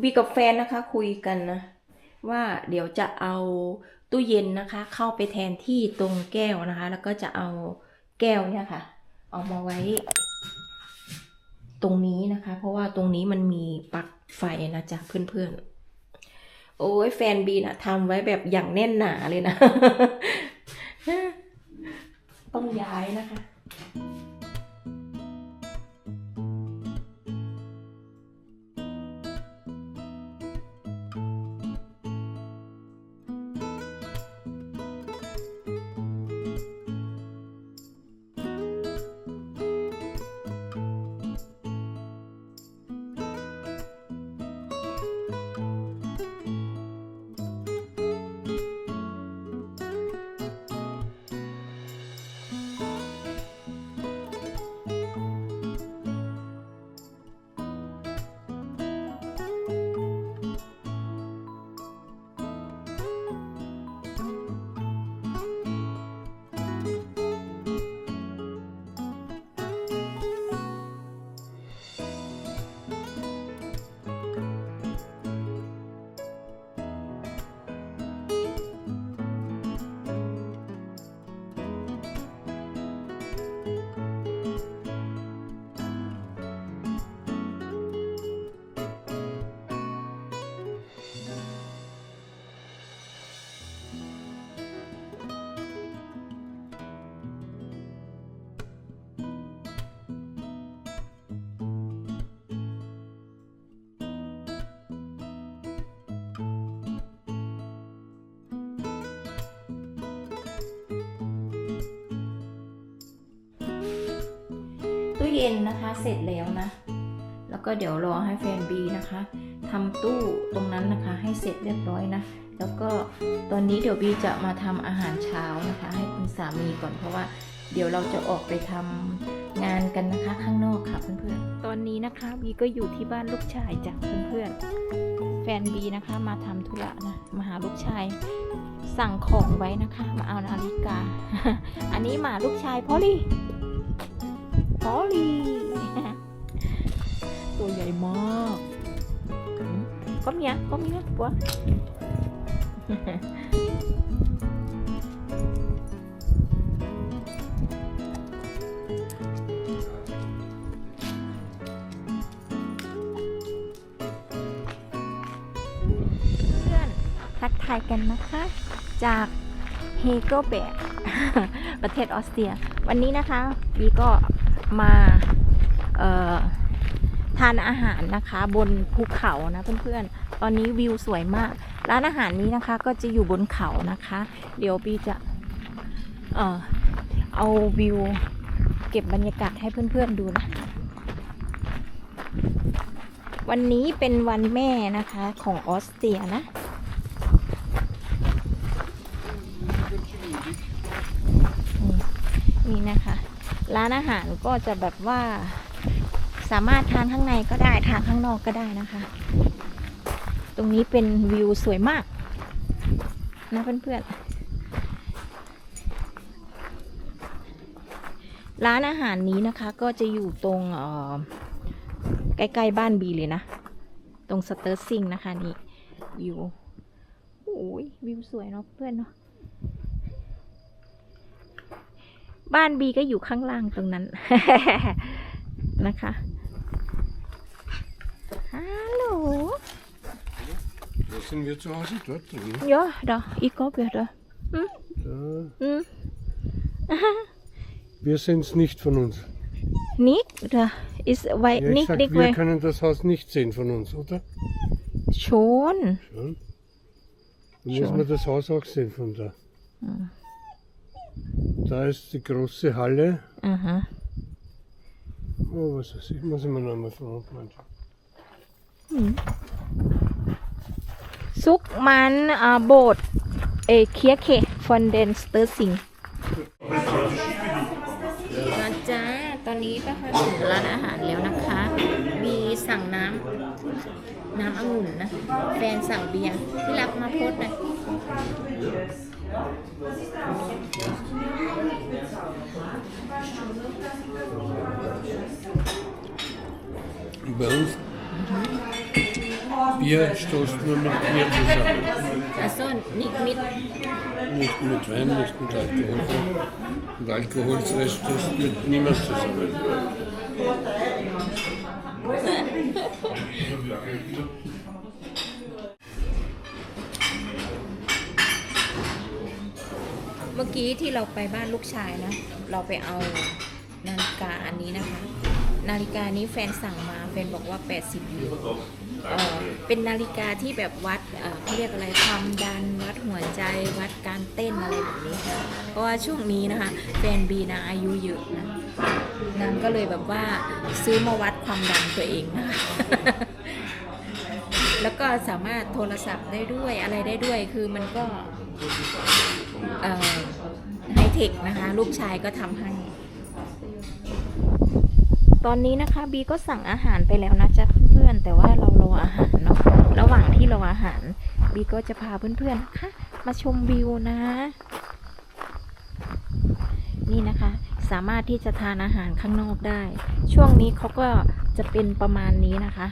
บีกับแฟนนะคะคุยกันนะ ว่าเดี๋ยวจะเอาตู้เย็นนะคะ เข้าไปแทนที่ตรงแก้วนะคะ แล้วก็จะเอาแก้วเนี่ยค่ะ เอามาไว้ ตรงนี้นะคะ เพราะว่าตรงนี้มันมีปลั๊กไฟนะจ๊ะเพื่อนๆ โอ้ยแฟนบีนะทำไว้แบบอย่างแน่นหนาเลยนะ ต้องย้ายนะคะ เย็นนะคะเสร็จแล้วนะ แล้วก็เดี๋ยวรอให้แฟนบีนะคะทำตู้ตรงนั้นนะคะ ให้เสร็จเรียบร้อยนะ แล้วก็ตอนนี้เดี๋ยวบีจะมาทำอาหารเช้านะคะ ให้คุณสามีก่อนเพราะว่าเดี๋ยวเราจะออกไปทำงานกันนะคะข้างนอกค่ะเพื่อนๆ ตอนนี้นะคะบีก็อยู่ที่บ้านลูกชายจ้ะเพื่อนๆ แฟนบีนะคะมาทำธุระนะมาหาลูกชายสั่งของไว้นะคะ มาเอานาฬิกา อันนี้หมาลูกชายพอลี่ พอลีตัวใหญ่มากก็มีอะก็มีนะปัวเพื่อนทักทายกันนะคะ จากเฮโกเบกประเทศออสเตรีย วันนี้นะคะบีก็ มาทานอาหารนะคะบนภูเขานะเพื่อนๆ ตอนนี้วิวสวยมาก ร้านอาหารนี้นะคะก็จะอยู่บนเขานะคะ เดี๋ยวบีจะเออเอาวิวเก็บบรรยากาศให้เพื่อนๆดูนะวันนี้เป็นวันแม่นะคะของออสเตรียนะ นี่นะคะ ร้านอาหารก็จะแบบว่าสามารถทานข้างในก็ได้ทานข้างนอกก็ได้นะคะ ตรงนี้เป็นวิวสวยมากนะเพื่อนๆ ร้านอาหารนี้นะคะก็จะอยู่ตรงใกล้ๆบ้านบีเลยนะ ตรงสเตอร์ซิงนะคะนี่วิวโอ้ยวิวสวยเนาะเพื่อนเนาะ บ้านบีก็อยู่ข้างล่างตรงนั้น นะคะ ฮัลโหล Wo sind wir zu Hause? Dort drin. เยอะดออีกก็เบียด Da. อืม Wir sind es nicht von uns. นิกดอ is ไว้ Ja, นิ ich ก sag, ดิกไว้ wir können das Haus nicht sehen von uns, oder? ชน Schon. Dann Schon. muss man das Haus auch sehen von da. Da ist die große Halle. อ่าฮะ Oh, was weiß ich, muss ich mir noch mal von unten anschauen. ซุกมันอ่าโบดเอเคียเคฟอนเดนสเตอร์ซิงนะจ๊ะตอนนี้ก็มาถึงร้านอาหารแล้วนะคะ มีสั่งน้ำน้ำองุ่นนะ แฟนสั่งเบียร์ที่รักมาโพสต์หนะ Bei uns Bier stoßt nur mit Bier zusammen. อาส้นนิกมิด Nicht mit Wein, nicht mit Alkohol. Und Alkoholfress stoßt mit niemand zusammen. เมื่อกี้ที่เราไปบ้านลูกชายนะ เราไปเอานาฬิกาอันนี้นะคะ นาฬิกานี้แฟนสั่งมา แฟนบอกว่า 80ยูโรเอ่อเป็นนาฬิกาที่แบบวัดเอ่อเขาเรียกอะไรความดันวัดหัวใจวัดการเต้นอะไรแบบนี้ เพราะว่าช่วงนี้นะคะแฟนบีนะอายุเยอะนะนางก็เลยแบบว่าซื้อมาวัดความดันตัวเองนะคะแล้วก็สามารถโทรศัพท์ได้ด้วยอะไรได้ด้วยคือมันก็ไฮเทคนะคะ ลูกชายก็ทำให้ ตอนนี้นะคะบีก็สั่งอาหารไปแล้วนะจ๊ะเพื่อนๆแต่ว่าเรารออาหารเนาะระหว่างที่รออาหารบีก็จะพาเพื่อนๆนะคะมาชมวิวนะ นี่นะคะ สามารถที่จะทานอาหารข้างนอกได้ ช่วงนี้เขาก็จะเป็นประมาณนี้นะคะ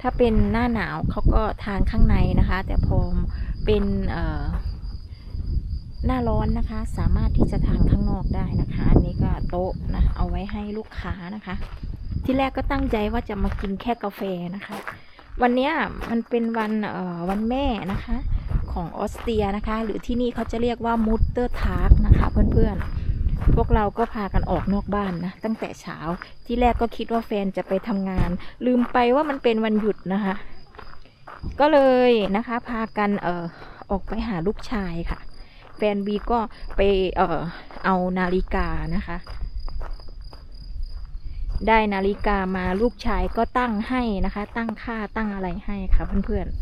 ถ้าเป็นหน้าหนาวเขาก็ทานข้างในนะคะ แต่พอเป็นเอ่อหน้าร้อนนะคะ สามารถที่จะทานข้างนอกได้นะคะ อันนี้ก็โต๊ะนะ เอาไว้ให้ลูกค้านะคะ ที่แรกก็ตั้งใจว่าจะมากินแค่กาแฟนะคะ วันนี้มันเป็นวันเอ่อวันแม่นะคะ ของออสเตรียนะคะ หรือที่นี่เขาจะเรียกว่ามุตเตอร์ทาร์กนะคะ เพื่อนๆ พวกเราก็พากันออกนอกบ้านนะ ตั้งแต่เช้าที่แรกก็คิดว่าแฟนจะไปทำงาน ลืมไปว่ามันเป็นวันหยุดนะคะ ก็เลยนะคะพากันเอ่อออกไปหาลูกชายค่ะ แฟนบีก็ไปเอ่อเอานาฬิกานะคะ ได้นาฬิกามาลูกชายก็ตั้งให้นะคะ ตั้งค่าตั้งอะไรให้ค่ะเพื่อนๆ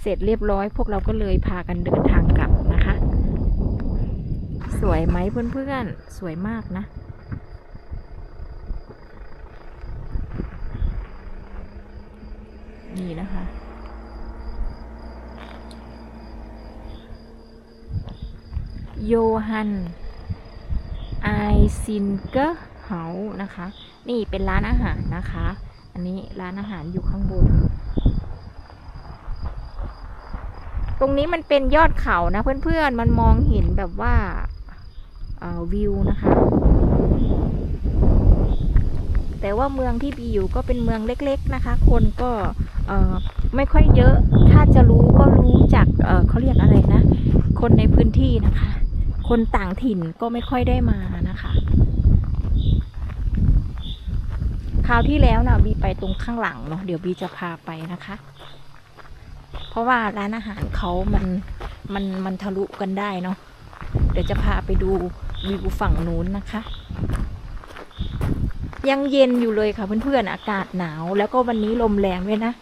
เสร็จเรียบร้อยพวกเราก็เลยพากันเดินทางกลับนะคะ สวยไหมเพื่อนๆ สวยมากนะนี่นะคะ โยฮัน ไอซินเกอร์ ฮานะคะ นี่เป็นร้านอาหารนะคะ อันนี้ร้านอาหารอยู่ข้างบน ตรงนี้มันเป็นยอดเขานะเพื่อนๆ มันมองเห็นแบบว่าวิวนะคะ แต่ว่าเมืองที่บีอยู่ก็เป็นเมืองเล็กๆนะคะ คนก็ไม่ค่อยเยอะ ถ้าจะรู้ก็รู้จากเเขาเรียกอะไรนะ คนในพื้นที่นะคะ คนต่างถิ่นก็ไม่ค่อยได้มานะคะ คราวที่แล้วนะบีไปตรงข้างหลังเนาะเดี๋ยวบีจะพาไปนะคะ เพราะว่าร้านอาหารเขามันมันมันทะลุกันได้เนาะเดี๋ยวจะพาไปดูวิวฝั่งนู้นนะคะ ยังเย็นอยู่เลยค่ะเพื่อนๆอากาศหนาว แล้วก็วันนี้ลมแรงด้วยนะ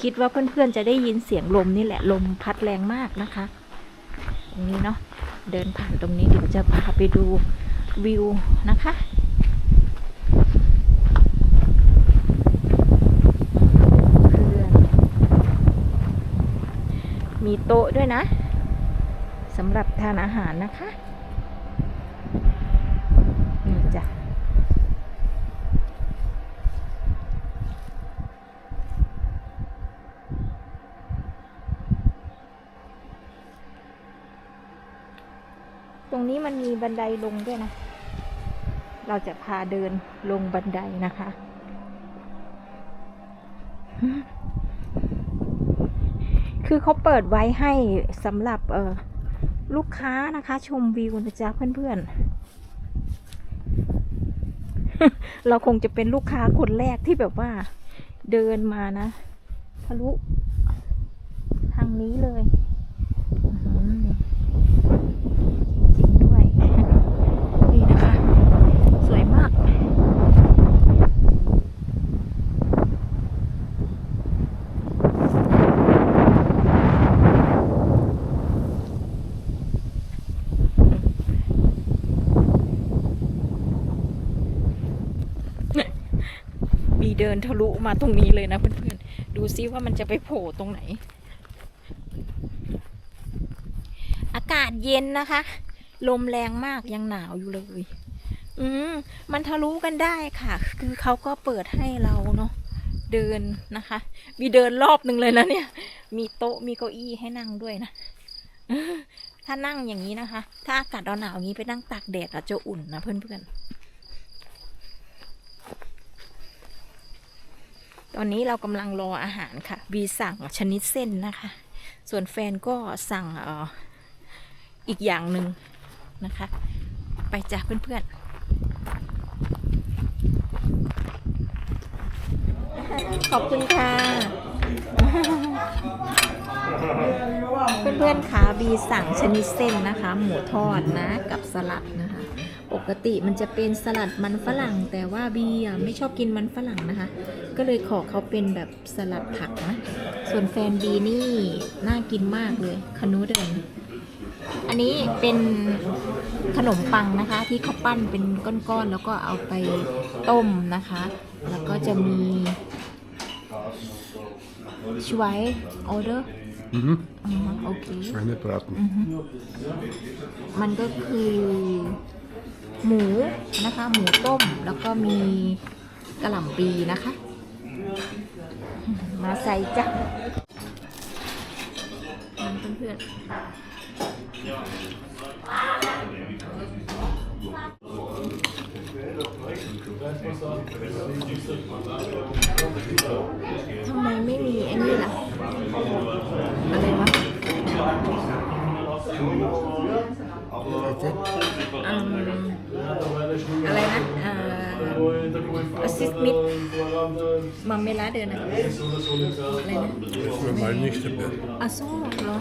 คิดว่าเพื่อนๆจะได้ยินเสียงลมนี่แหละ ลมพัดแรงมากนะคะ ตรงนี้เนาะเดินผ่านตรงนี้เดี๋ยวจะพาไปดู วิวนะคะมีโต๊ะด้วยนะสำหรับทานอาหารนะคะนี่จ้ะตรงนี้มันมีบันไดลงด้วยนะ เราจะพาเดินลงบันไดนะคะ คือเขาเปิดไว้ให้สำหรับเออลูกค้านะคะ ชมวิวนะจ๊ะเพื่อนๆ เราคงจะเป็นลูกค้าคนแรกที่แบบว่าเดินมานะทะลุทางนี้เลยอื้อหือจริงด้วย นี่นะคะ สวยมาก มีเดินทะลุมาตรงนี้เลยนะเพื่อนๆ ดูซิว่ามันจะไปโผล่ตรงไหน อากาศเย็นนะคะ ลมแรงมากยังหนาวอยู่เลย อืมมันทะลุกันได้ค่ะ คือเขาก็เปิดให้เราเนาะเดินนะคะ มีเดินรอบหนึ่งเลยนะเนี่ย มีโต๊ะมีเก้าอี้ให้นั่งด้วยนะถ้านั่งอย่างนี้นะคะ ถ้าอากาศหนาวๆอย่างนี้ไปนั่งตากแดดอาจจะอุ่นนะเพื่อนๆ ตอนนี้เรากำลังรออาหารค่ะวีสั่งชนิดเส้นนะคะ ส่วนแฟนก็สั่งอออีกอย่างหนึ่งนะคะ ไปจ้ะเพื่อนๆ ขอบคุณค่ะ เพื่อนๆขาบีสั่งชนิดเส้นนะคะ หมูทอดนะกับสลัดนะ ปกติมันจะเป็นสลัดมันฝรั่ง แต่ว่าบีอะไม่ชอบกินมันฝรั่งนะคะ ก็เลยขอเขาเป็นแบบสลัดผักนะ ส่วนแฟนบีนี่ น่ากินมากเลยคานูเดินอันนี้เป็นขนมปังนะคะ ที่เขาปั้นเป็นก้อนๆแล้วก็เอาไปต้มนะคะ แล้วก็จะมีชไวออเดอร์ Mhm. โอเค Schweinebraten. มันก็คือ หมูนะคะ หมูต้มแล้วก็มีกระหล่ำปีนะคะ มาใส่จ้ะเพื่อนๆทำไมไม่มีไอ้นี่ล่ะอะไรวะอืม อะไรนะอ่อ assist mit มัมเมลาเดินอะอะไรนะ Das war mal nicht dabei. อาโซ่เหรอ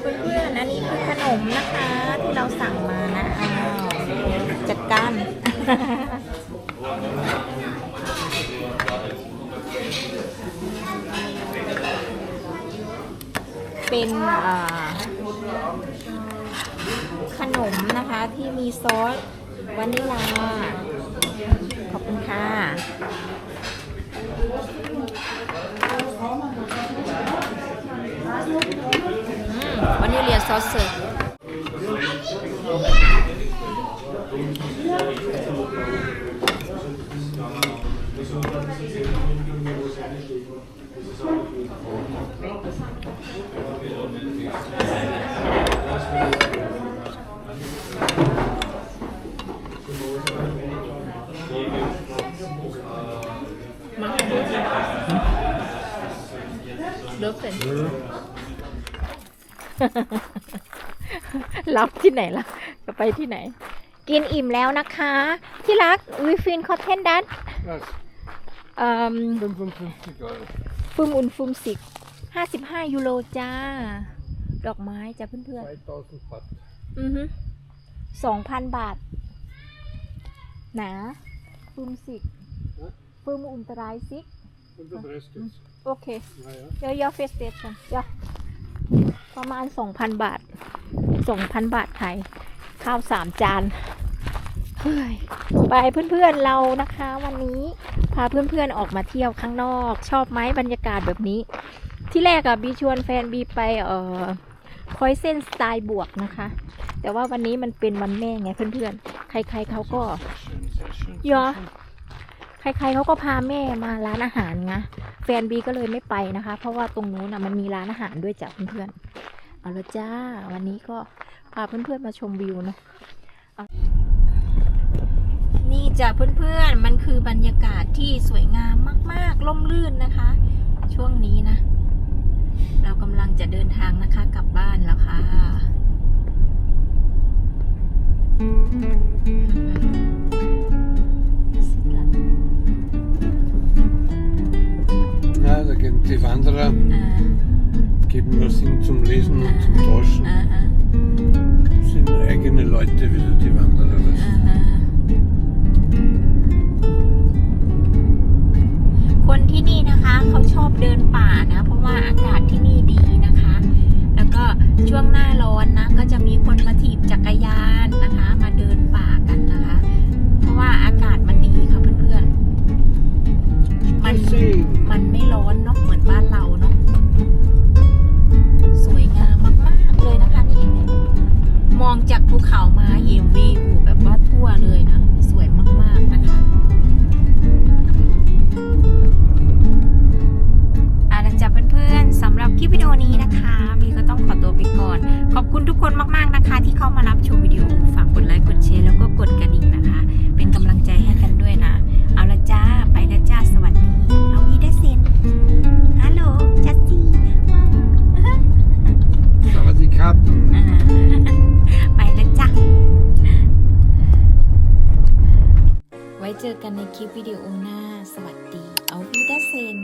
เพื่อนๆอันนี้คือขนมนะคะที่เราสั่งมานะอ้าวจัดการ เป็นขนมนะคะที่มีซอสวานิลา ขอบคุณค่ะวานิลาซอสเสิร์ฟ รับที่ไหนล่ะ จะไปที่ไหน กินอิ่มแล้วนะคะ ที่รักวิฟินคอเทนดัต Was? เอ่อ 55 Euro. ฟุมอุนฟุมสิกห้าสิบห้ายูโรจ้า ดอกไม้จ้าเพื่อน 2000 Baht. ๆ อือฮึสองพันบาท หนาฟุมสิกฟุมอุนตรายซิก Und der Rest ist. โอเค Naja. เดี๋ยวยอเฟสเตชันยอประมาณสองพันบาทสองพันบาทไทย ข้าวสามจานเฮ้ยไปเพื่อนๆเรานะคะ วันนี้พาเพื่อนๆออกมาเที่ยวข้างนอก ชอบไหมบรรยากาศแบบนี้ ที่แรกอะบีชวนแฟนบีไปเอ่อคอยเส้นสไตล์บวกนะคะ แต่ว่าวันนี้มันเป็นวันแม่ไงเพื่อนๆ ใครๆเขาก็ยอ ใครๆเขาก็พาแม่มาร้านอาหารไงแฟนบีก็เลยไม่ไปนะคะ เพราะว่าตรงนู้นนะมันมีร้านอาหารด้วยจ้ะเพื่อนๆเอาละจ้า วันนี้ก็พาเพื่อนๆมาชมวิวเนาะนี่จ้ะเพื่อนๆมันคือบรรยากาศที่สวยงามมากๆล่มลื่นนะคะ ช่วงนี้นะ เรากำลังจะเดินทางนะคะกลับบ้านแล้วค่ะ Ja, da gehen die Wanderer, อ่า geben nur Sinn zum Lesen und zum Tauschen. อ่าอ่า sind eigene Leute wieder, die Wanderer. Das อ่าฮะคนที่นี่นะคะเขาชอบเดินป่านะ เพราะว่าอากาศที่นี่ดีนะคะ แล้วก็ช่วงหน้าร้อนนะ ก็จะมีคนมาถีบจัก คลิปวิดีโอนี้นะคะมีก็ต้องขอตัวไปก่อน ขอบคุณทุกคนมากๆนะคะ ที่เข้ามารับชมวิดีโอฝากกดไลค์กดแชร์แล้วก็กดกระดิ่งนะคะ เป็นกำลังใจให้กันด้วยนะ เอาละจ้าไปละจ้าสวัสดีเอาอีเดซินฮัลโหลจัสซี่สวัสดีครับไปละจ้าไว้เจอกันในคลิปวิดีโอหน้าสวัสดีเอาอีเดซิน